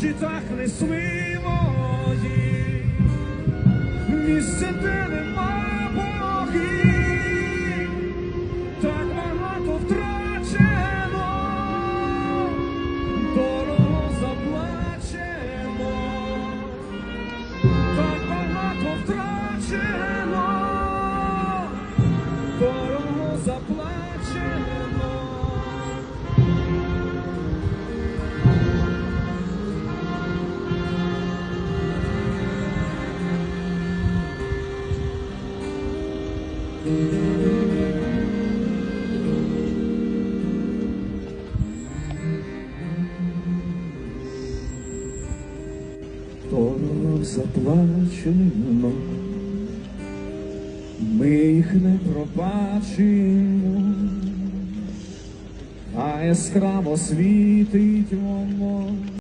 душі не мої, місце, де нема Дорого заплачено, ми їх не пробачимо, а яскраво світить воно.